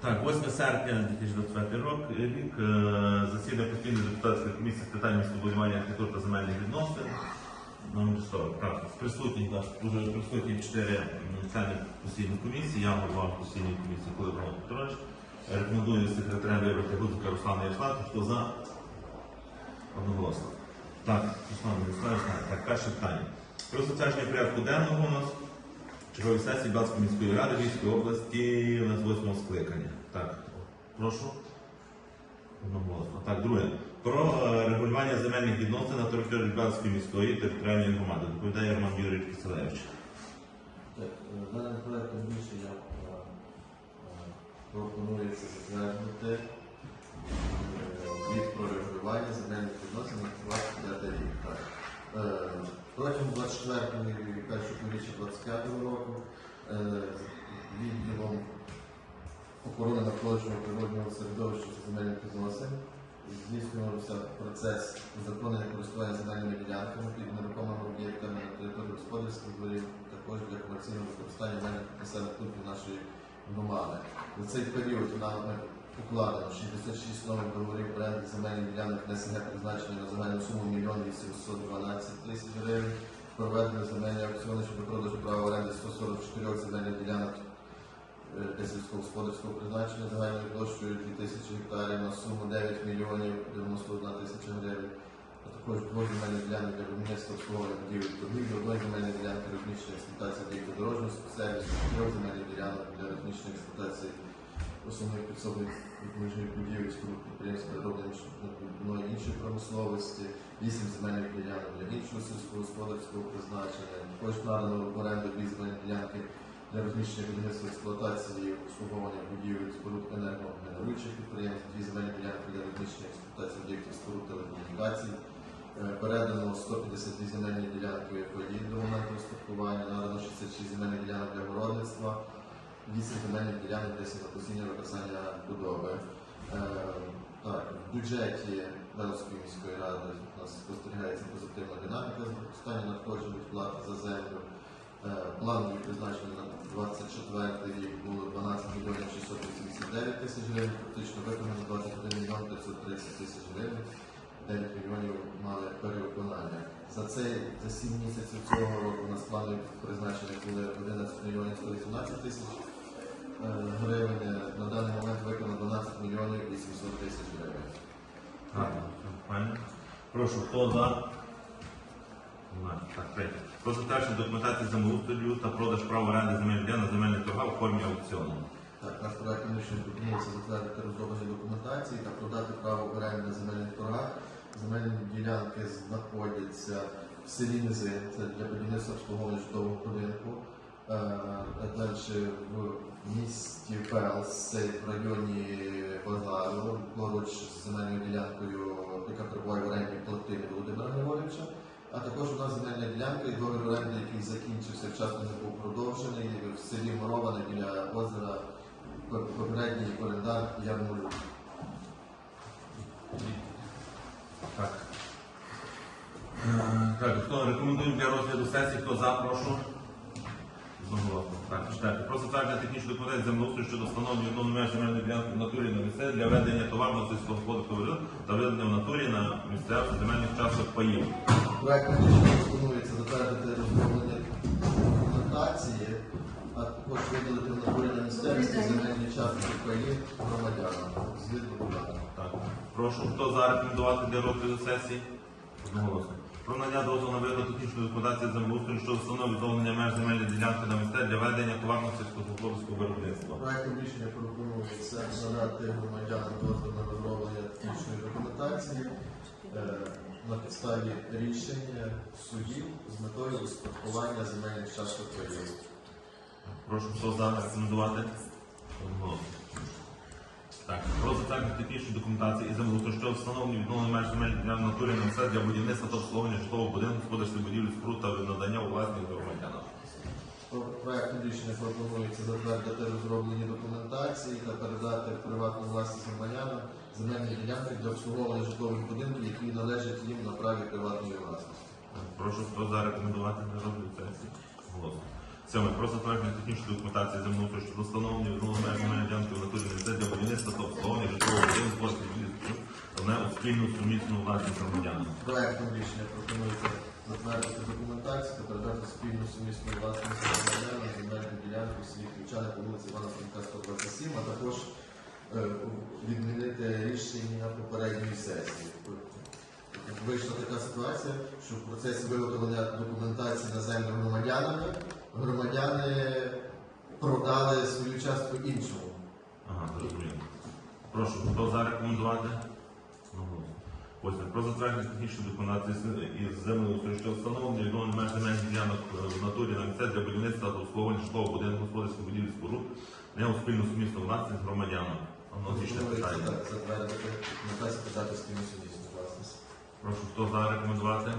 Так, 8 серпня 2025 рок, рік е, засідання постійної депутатської комісії з питань містобудування архітектури та земельних відносин. Номер 40. Так, присутні, так, вже присутні 4 члени постійної комісії, я голова постійної комісії, коли Роман Петрович. Рекомендую секретарем вибрати Гудзика Руслана Ярославовича. Хто за? Одноголосно. Так, Руслан Ярославович, так, так, перше питання. Про затвердження порядку денного у нас чергової сесії Балтської міської ради Львівської області у нас восьмого скликання. Так, прошу. Так, друге. Про е, регулювання земельних відносин на території Балтської міської територіальної громади. Доповідає Роман Юрійович Киселевич. Так, е, даним проектом рішення е, пропонується затвердити е, про регулювання земельних відносин на 25 рік. Так. Е, Протягом 24 і першого півріччя 25 року е, відділом охорони навколишнього природного середовища та земельних відносин здійснювався процес узаконення користування земельними ділянками під нерухомими об'єктами на території господарських дворів, також для комерційного використання мене населених пунктів нашої громади. За цей період нами укладено 66 нових договорів оренди земельних ділянок НСГ призначення на загальну суму 1 812 тисяч гривень. Проведено земельні аукціони щодо продажу права оренди 144 земельних ділянок е, для сільськогосподарського призначення загальною площею 2000 гектарів на суму 9 мільйонів 91 тисяча гривень. А також двох земельних ділянок для будівництва обслуговування будівель торгівлі, одної земельної ділянки розміщення експлуатації дорожнього сервісу, трьох земельних ділянок для розміщення експлуатації основних підсобних допоміжних будівель, споруд підприємств природної іншої промисловості, вісім земельних ділянок для іншого сільськогосподарського призначення, також надано в оренду дві земельні ділянки для розміщення будівництва експлуатації, обслуговування будівель, споруд енергогенеруючих підприємств, дві земельні ділянки для розміщення експлуатації об'єктів споруд телекомунікацій. Передано 152 земельні ділянки ОЄПОДІ до моменту розпорядкування, надано 66 земельних ділянок для городництва, 8 земельних ділянок для сінокосіння використання будови. Е, Так, в бюджеті Велської міської ради у нас спостерігається позитивна динаміка з використання надходжень від плати за землю. Е, Планові призначення на 24 рік було 12 мільйонів 689 тисяч гривень, фактично виконано 21 мільйон 530 тисяч гривень. 9 мільйонів мали перевиконання. За цей за 7 місяців цього року у нас планові призначення були 11 мільйонів 118 тисяч гривень. На даний момент виконано 12 мільйонів 800 тисяч гривень. Гарно. Прошу, хто за? Немає. Так, третє. Про затвердження документації землеустрою та продаж прав оренди земельних ділянок на земельних торгах у формі аукціону. Так, наш проект рішення пропонується затвердити розроблені документації та продати право оренди на земельних торгах. Земельні ділянки знаходяться в селі Низи, це для будівництва обслуговування житлового будинку. Е, Далі в місті Пелс, це в районі Базару, поруч з земельною ділянкою, яка перебуває в оренді колективі Володимира Григорьовича. А також у нас земельна ділянка і договір оренди, який закінчився, вчасно не був продовжений в селі Мороване біля озера попередній орендар Ярмолюк. Так. Е, Так, хто рекомендуємо для розгляду сесії, хто за, прошу. Одноголосно. Так, читайте. Про затвердження технічної документації землеустрою щодо встановлення відновлення меж земельної ділянки в натурі на місце для ведення товарного сільськогосподарського виробництва та ведення в натурі на місцевих земельних часток паїв. Проект рішення пропонується затвердити розроблення документації, а також виділити в натурі на місцевості земельні частки паїв громадянам. Документів. Так. Прошу, хто за рекомендувати для розгляду сесії? Одноголосно. Про надання дозволу на вигляд технічної документації землеустрою щодо встановлення відновлення меж земельної ділянки на місце для ведення товарного сільськогосподарського виробництва. Проектом рішення пропонується надати громадянам дозвіл на розроблення технічної документації е, на підставі рішення судів з метою успадкування земельних часток паїв. Прошу, хто за рекомендувати? Одноголосно. Так, про затвердження технічної документації і землеустрою щодо встановлення відновлення меж земельних ділянок в натурі на місце для будівництва та обслуговування житлового будинку, господарських будівлі, споруд та надання у власність громадянам. Про- Проектом рішення пропонується затвердити розроблені документації та передати в приватну власність громадянам земельні ділянки для обслуговування житлових будинків, які належать їм на праві приватної власності. Прошу, хто за рекомендувати на розгляд сесії? Сьоме. Про затвердження технічної документації земного щодо встановлені відновлення земельної ділянки в натурі місце для будівництва та обслуговування житлового будинку не у спільну сумісну власність громадян. Проектом рішення пропонується затвердити документацію та передати спільну сумісну власність громадян на земельну ділянку в селі по вулиці Івана Франка 127, а також е, відмінити рішення попередньої сесії. Вийшла така ситуація, що в процесі виготовлення документації на землю громадянами громадяни продали свою частку іншому. Ага, зрозуміло. Прошу, хто за рекомендувати? Одноголосно. Восьме. Про затвердження технічної документації із землеустрою, що встановлення відновлення меж земельних ділянок е, в натурі на місце для будівництва та обслуговування житлового будинку господарських будівель споруд не у спільну сумісну власність громадянам. Аналогічне Пропонується питання. затвердити документацію передати спільну сумісну власність. Прошу, хто за рекомендувати?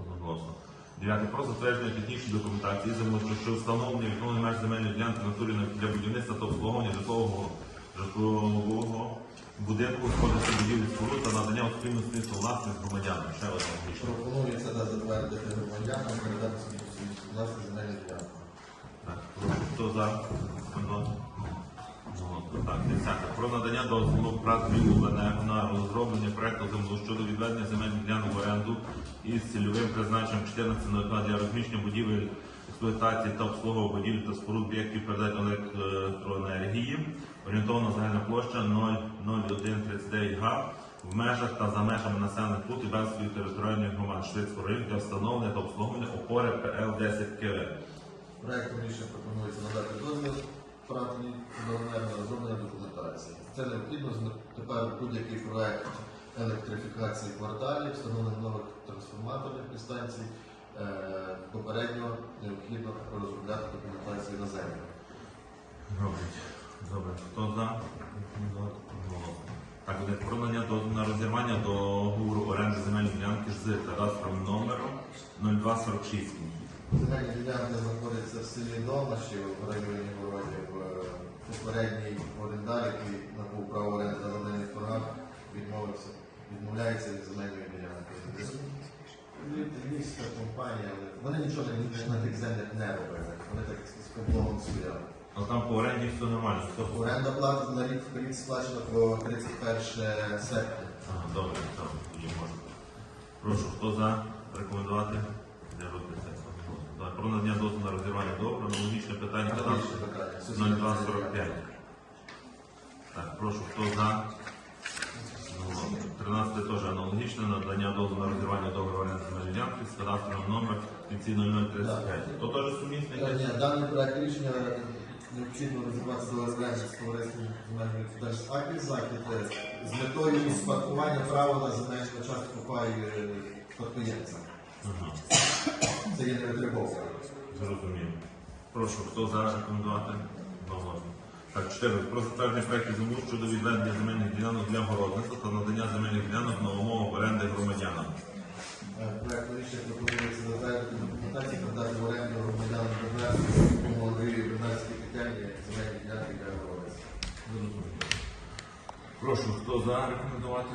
Одноголосно. Дев'яте. Про затвердження технічної документації землі, що встановлення відновлення меж земельної ділянки натурі для будівництва та обслуговування житлового житлового будинку входиться будівлі споруд та надання у спільства власних громадянам. Ще одна логічне. Пропонується да, затвердити громадянам передати спільну власних земельних ділянку. Так, хто за? Так, десяте. Про надання дозволу працю УВН на розроблення проекту землю щодо відведення земельних ділянок в оренду із цільовим призначенням 14.02 для розміщення будівель експлуатації та обслуговування будівель та споруд об'єктів передачі електроенергії. Орієнтовна загальна площа 00139 га в межах та за межами населених пунктів Бельської територіальної громади Швидського району для встановлення та обслуговування опори ПЛ 10 КВ. Проектом рішення пропонується надати дозвіл правні на розроблення документації. Це необхідно тепер будь-який проект електрифікації кварталів, встановлення нових трансформаторних підстанцій. е, Попередньо необхідно розробляти документацію на землю. Роблять. Добре. Хто за? Так, буде про на розірвання договору оренди земельної ділянки з кадастровим номером 0246. Земельні ділянки знаходяться в селі Довнаші в районі Городів. Попередній орендар, який набув право оренди на земельних торгах, відмовився, відмовляється від земельної ділянки. Львівська компанія, вони- вони нічого на- на тих землях не робили. Вони так з комплом стояли. А там по оренді все нормально. Оренда плата на рік вперед сплачена по 31 серпня. Ага, добре, там тоді можна. Прошу, хто за? Рекомендувати? Так, Про надання дозволу на розірвання договору. Аналогічне питання питання. 0245. Так, прошу, хто за? Ну, 13 теж аналогічне надання дозволу на розірвання договору оренди земельної ділянки з кадастровим номером кінці 0035. То теж сумісне Та? Ні, даний проект рішення необхідно розібратися з товариством земельних актів захід з метою успадкування права на земельну частку пай е, спадкоємця. Ага, Це є невитребовка. зрозумів. Прошу, хто за рекомендувати? Одноголосно. Так, 14. Про затвердження проєктів землі щодо відведення земельних ділянок для городництва та надання земельних ділянок на умовах оренди громадянам. Е, Проект рішення пропонується затвердити документацію, передати в оренду громадянам Бернацької, Молодої Бернацькій Тетяні земельні ділянки для городництва. Зрозумів. Прошу, хто за рекомендувати?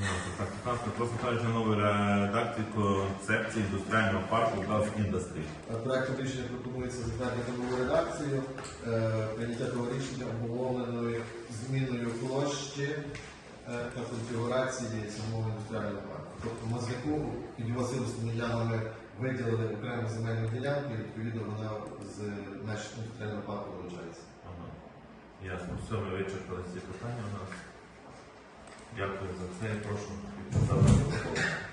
Ні, Так, 15. Про затвердження нової редакції концепції індустріального парку Gulf Industry. Проектом рішення пропонується затвердити нову редакцію. Е, Прийняття того рішення обумовленою зміною площі е, та конфігурації самого індустріального парку. Тобто Мазнику під його силовими ділянками виділили окрему земельну ділянку, і відповідно вона з меж індустріального парку вилучається. Ага. Ясно. Все, ми вичерпали всі питання у нас. Дякую за це. Я прошу підписати.